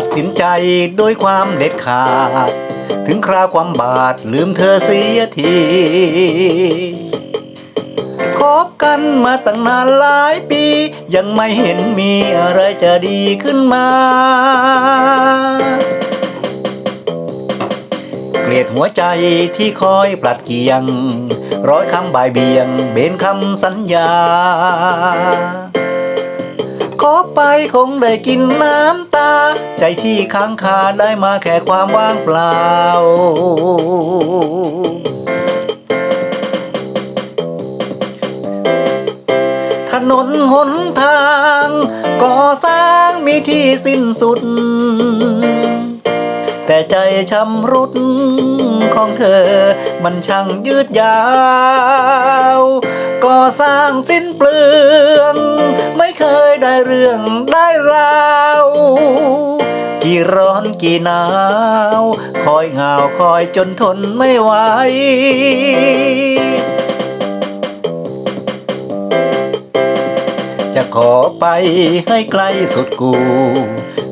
ตัดสินใจด้วยความเด็ดขาด ถึงคราวความบาดลืมเธอเสียทีคบกันมาตั้งนานหลายปี ยังไม่เห็นมีอะไรจะดีขึ้นมาเกลียดหัวใจที่คอยปลัดเกียง ร้อยคำบ่ายเบียง เบนคำสัญญา ไปคงได้กินน้ำตา ใจที่ค้างคาได้มาแค่ความว่างเปล่า ถนนหนทางก่อสร้างมีที่สิ้นสุด แต่ใจช้ำรุดของเธอมันช่างยืดยาว ก่อสร้างสิ้นเปลือง เคยได้เรื่องได้ราวกี่ร้อนกี่หนาว คอยเหงาคอยจนทนไม่ไหวจะขอไปให้ไกลสุดกู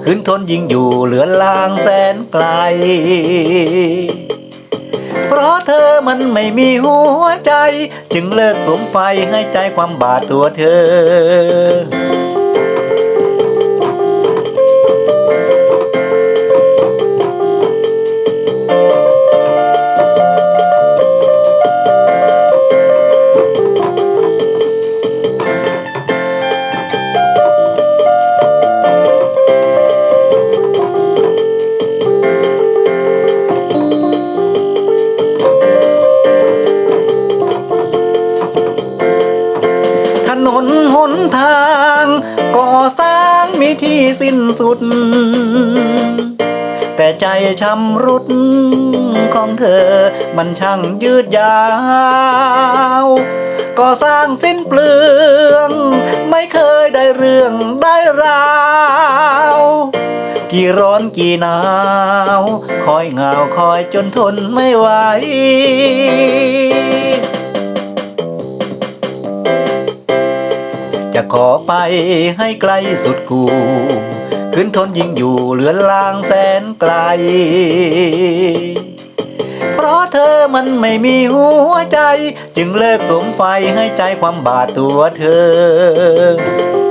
ขึ้นทนยิ่งอยู่เหลือลางแสนไกล เพราะเธอมันไม่มีหัวใจ จึงเลิกสมไฟให้ใจความบาดตัวเธอ ที่สิ้นสุด แต่ใจช้ำรุดของเธอมันช่างยืดยาวก่อสร้างสิ้นเปลือง ไม่เคยได้เรื่องได้ราวกี่ร้อนกี่หนาว คอยเหงาคอยจนทนไม่ไหว ขอไปให้ไกลสุดกูขึ้นทนยิ่งอยู่เหลือลางแสนไกล เพราะเธอมันไม่มีหัวใจ จึงเลิกสมไฟให้ใจความบาดตัวเธอ